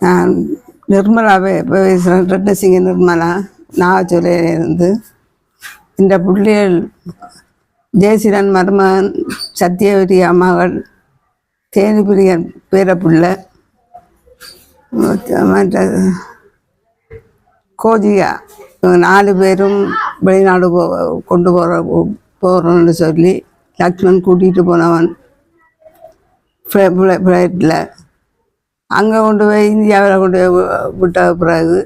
நான் நிர்மலாவே பேசுகிறேன் ரெட்னசிங்க நிர்மலா நாகச்சோலையிலிருந்து இந்த பிள்ளைகள் ஜெயசிரன் மருமகன் சத்யவதி மகள் தேனிபிரியன் பேரப்பிள்ளை மற்ற- மற்ற கோஜியா இவங்க நாலு பேரும் வெளிநாடு போ கொண்டு போகிற போகிறோன்னு சொல்லி லக்ஷ்மண் கூட்டிகிட்டு போனவன். ஃப்ளைட்டில் அங்கே கொண்டு போய் இந்தியாவில் கொண்டு போய் விட்ட பிறகு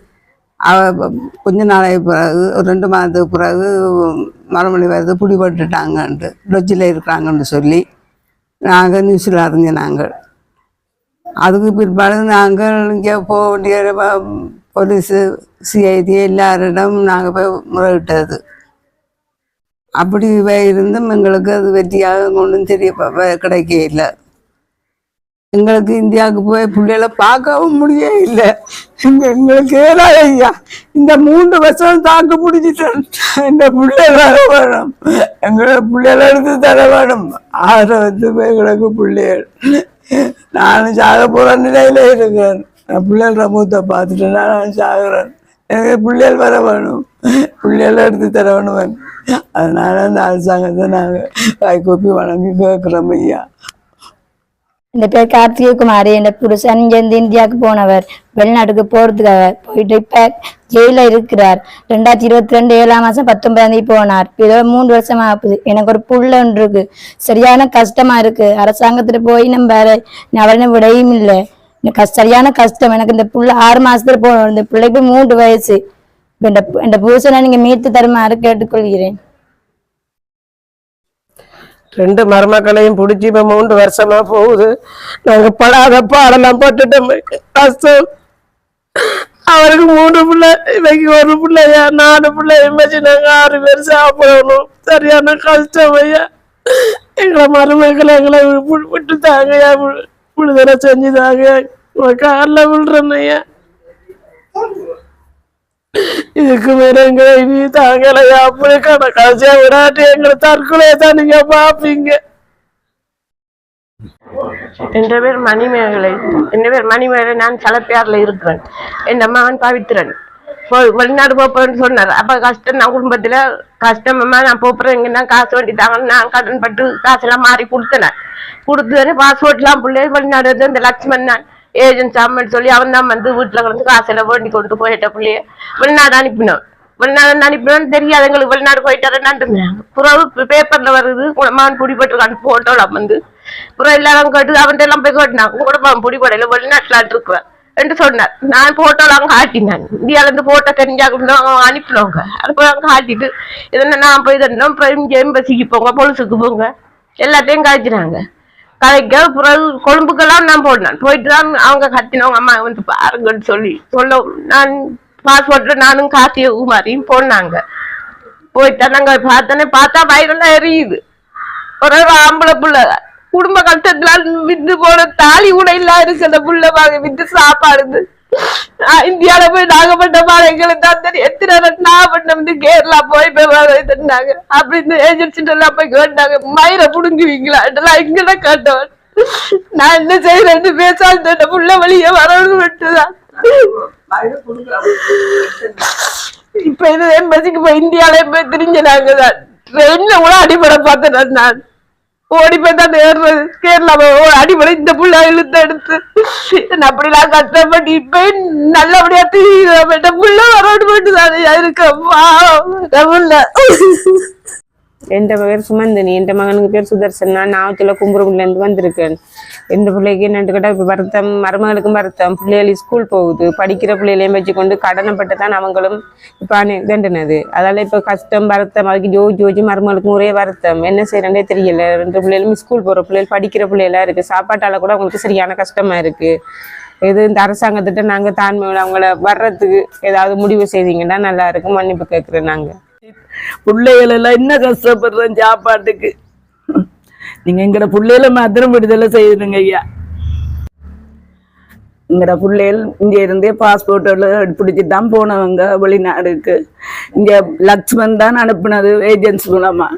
அவ கொஞ்ச நாளைக்கு பிறகு ஒரு ரெண்டு மாதத்துக்கு பிறகு மறுமொழி வருது பிடிபட்டுட்டாங்கன்ட்டு லொஜ்ஜில் இருக்கிறாங்கன்னு சொல்லி நாங்கள் நியூஸில் அறிஞ்ச நாங்கள் அதுக்கு பிற்பாடு நாங்கள் இங்கே போக வேண்டிய போலீஸு சிஐடி எல்லாரிடம் நாங்கள் போய் முறையிட்டது. அப்படி இருந்தும் எங்களுக்கு அது வெற்றியாக ஒன்றும் தெரிய ப- கிடைக்க இல்லை. எங்களுக்கு இந்தியாவுக்கு போய் பிள்ளைகளை பார்க்கவும் முடியே இல்லை. எங்க- எங்களுக்கு ஏதாவது ஐயா. இந்த மூன்று வருஷம் தாக்கு பிடிச்சிட்டேன் இந்த பிள்ளைகள் வர வேணும். எங்களை பிள்ளைகளை எடுத்து தர வேணும். ஆறு வந்து எங்களுக்கு பிள்ளைகள். நானும் சாக போகிற நிலையில இருக்கிறேன். நான் பிள்ளைகள மூத்த பார்த்துட்டு நான் சாகுறேன். எனக்கு பிள்ளைகள் வர வேணும். பிள்ளைகளை எடுத்து தர வேணும். அதனால அந்த அரசாங்கத்தை நாங்கள் கைகூப்பி வணங்கி கேட்குறோம் ஐயா. இந்த பேர் கார்த்திகை குமார் இந்த புருஷன் இங்கேருந்து இந்தியாவுக்கு போனவர் வெளிநாட்டுக்கு போறதுக்காக போயிட்டு இப்ப ஜெயில இருக்கிறார். ரெண்டாயிரத்தி இருபத்தி ரெண்டு ஏழாம் மாசம் பத்தொன்பதாம் தேதி போனார். இதோ மூன்று வருஷம் ஆகுது. எனக்கு ஒரு புள்ள ஒன்று இருக்கு. சரியான கஷ்டமா இருக்கு. அரசாங்கத்துல போய் நம்ம வேற விடையும் இல்லை. எனக்கு சரியான கஷ்டம். எனக்கு இந்த புள்ள ஆறு மாசத்துல போகணும். இந்த பிள்ளைக்கு மூன்று வயசு. இப்ப இந்த இந்த புருஷனை நீங்க மீட்டு தருமாறு கேட்டுக்கொள்கிறேன். ரெண்டு மருமக்களையும் பிடிச்சி இப்போ மூன்று வருஷமா போகுது. நாங்கள் படாத பாடெல்லாம் போட்டுட்டோம். கஷ்டம். அவருக்கு மூணு பிள்ளை இவைக்கு ஒரு பிள்ளையா? நாலு பிள்ளை. இமைச்சு நாங்கள் ஆறு பேர் சாப்பிடணும். சரியான கஷ்டம் ஐயா. எங்களை மருமக்களை எங்களை விட்டு தாங்கய்யா விடுதலை செஞ்சு தாங்க காலில் விடுறேன் ஐயா. இதுக்கு மேல எங்களை இனி தாங்கலையா அப்படி கடைசியா விடாட்டி எங்களை தற்கொலையை தான் நீங்க பாப்பீங்க. என்ற பேர் மணிமேகலை. என் பேர் மணிமேகலை நான் சலப்பேர்ல இருக்கிறேன். என் மகன் பவித்திரன். போ வெளிநாடு போறேன்னு சொன்னார். அப்ப கஷ்டம் நான் குடும்பத்துல கஷ்டம். அம்மா நான் போறேன் எங்கன்னா காசு வண்டி தாங்கன்னு நான் கடன் பட்டு காசெல்லாம் மாறி கொடுத்தேன். கொடுத்து பாஸ்போர்ட்லாம் பிள்ளை வெளிநாடு இந்த லட்சுமண் நான் ஏஜென்ட் சாமன் சொல்லி அவன் தான் வந்து வீட்டுல வந்து காசெல்லாம் வேண்டி கொண்டு போயிட்ட பிள்ளைய. வெளிநாடு அனுப்பினோம் வெளிநாடு அனுப்பினோன்னு தெரியாது. எங்களுக்கு வெளிநாடு போயிட்டாருன்னு புறவு பேப்பர்ல வருது. உங்க மகன் பிடிபட்டு போட்டோலாம் வந்து. அப்புறம் எல்லாரும் கேட்டு அவன்கிட்ட எல்லாம் போய் கேட்டினாங்க உங்களோட மகன் பிடிபடையில வெளிநாட்டுல இருக்கிறேன் என்று சொன்னார். நான் போட்டோலாம் காட்டினேன். இந்தியால இருந்து போட்டோ தெரிஞ்சாக்கணும் அவங்க அனுப்பினவங்க. அனுப்பலாம் காட்டிட்டு இதென்ன நான் போய் தந்தோம் அப்புறம் எம்பசிக்கு போங்க பொலிசுக்கு போங்க. எல்லாத்தையும் காய்ச்சினாங்க கதைக்க பிறகு கொழும்புக்கெல்லாம் நான் போனேன் போயிட்டு தான் அவங்க கத்தினவங்க அம்மா வந்து பாருங்கன்னு சொல்லி சொல்ல நான் பாஸ்போர்ட்ல நானும் காசிய குமாரியும் போனாங்க. போயிட்டா நாங்க பார்த்தோன்னே பார்த்தா வயிறெல்லாம் எரியுது. ஒரு ஆம்பளை புள்ள. குடும்ப கஷ்டத்துல வித்து போன தாலி கூட இல்ல இருக்கு அந்த புள்ள வாங்க வித்து சாப்பாடு இந்தியால போய் நாகப்பட்டினம் எங்களுக்கு தான் தெரியும் எத்தனை நாகப்பட்டினம் வந்து கேரளா போய் போய் வர அப்படின்னு ஏஜென்சிட்ட எல்லாம் போய் கேட்டாங்க மயிரை புடுங்குவீங்களா? இதெல்லாம் இங்கதான் கேட்டவன் நான் என்ன செய்யறேன்னு பேசாத புள்ள வழிய வரணும்னு விட்டுதான். இப்ப இது எம்பசிக்கு போய் இந்தியால போய் திரிஞ்சனாங்க தான் ட்ரெயின்ல கூட அடிபட பார்த்தேன் நான். ஓடி போய் தான் ஏறுறது கேரளா அடிபட இந்த புள்ள இழுத்து எடுத்து. நான் அப்படிலாம் கஷ்டப்பட்டு இப்ப நல்லபடியா தீவிர புள்ள வரோடு போட்டு தானே. இருக்கம்மா. புள்ள என் பேர் சுமந்தினி என் மகனுக்கு பேர் சுதர்சன் நான் நாவத்துல கும்புரம்லேருந்து வந்திருக்கேன். எந்த பிள்ளைக்கு என்னட்டு கேட்டால் இப்போ வருத்தம் மருமகளுக்கும் வருத்தம். பிள்ளைகள் ஸ்கூல் போகுது. படிக்கிற பிள்ளைகளையும் வச்சுக்கொண்டு கடனைப்பட்டு தான் அவங்களும் இப்போ தண்டினது அதால இப்போ கஷ்டம் வருத்தம் அதுக்கு ஜோஜி ஜோஜி மருமகளுக்கும் ஒரே வருத்தம். என்ன செய்யறேன்னே தெரியல. ரெண்டு பிள்ளைகளும் ஸ்கூல் போகிற பிள்ளைகள் படிக்கிற பிள்ளைகளாக இருக்குது சாப்பாட்டால் கூட அவங்களுக்கு சரியான கஷ்டமாக இருக்குது இது இந்த அரசாங்கத்திட்ட நாங்கள் தான்மையோட அவங்கள வர்றதுக்கு ஏதாவது முடிவு செய்தீங்கன்னா நல்லா இருக்கும். மன்னிப்பு கேட்குறேன் நாங்கள் பிள்ளைகளெல்லாம் என்ன கஷ்டப்படுறேன் சாப்பாட்டுக்கு? நீங்க எங்கட பிள்ளைகள மாத்திரம் விடுதலை செய்யுங்க ஐயா. எங்கட பிள்ளைகள் இங்க இருந்தே பாஸ்போர்ட் பிடிச்சி தான் போனவங்க வெளிநாடுக்கு. இங்க லக்ஷ்மன் தான் அனுப்புனது ஏஜென்சி மூலமா.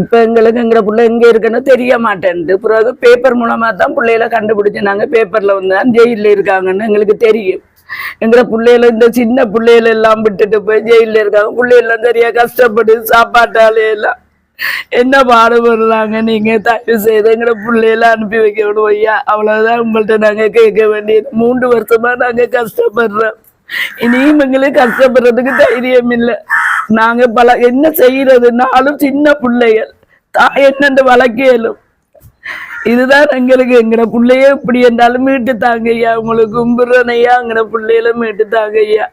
இப்ப எங்களுக்கு எங்கட பிள்ளை எங்க இருக்குன்னு தெரிய மாட்டேன்து பிறகு பேப்பர் மூலமா தான் பிள்ளைகளை கண்டுபிடிச்சு நாங்க பேப்பர்ல வந்து தான் ஜெயில இருக்காங்கன்னு எங்களுக்கு தெரியும். எங்கட பிள்ளைகள இந்த சின்ன பிள்ளைகள எல்லாம் விட்டுட்டு போய் ஜெயில இருக்காங்க. பிள்ளைகள் சரியா கஷ்டப்பட்டு சாப்பாட்டாலே எல்லாம் என்ன பாடுபடுறாங்க நீங்க? தயவு செய்து எங்கட பிள்ளைகள அனுப்பி வைக்கணும் ஐயா. அவ்வளவுதான் உங்கள்ட்ட நாங்க கேட்க வேண்டியது. மூன்று வருஷமா நாங்க கஷ்டப்படுறோம். இனியும் எங்களுக்கு கஷ்டப்படுறதுக்கு தைரியம் இல்லை. நாங்க பல என்ன செய்யறதுனாலும் சின்ன பிள்ளைகள் தாய் என்னென்று வளர்க்கலும் இதுதான் எங்களுக்கு எங்கட பிள்ளைய இப்படி என்றாலும் மீட்டு தாங்க ஐயா உங்களுக்கு கும்புறனையா எங்கட பிள்ளையில மீட்டு தாங்க ஐயா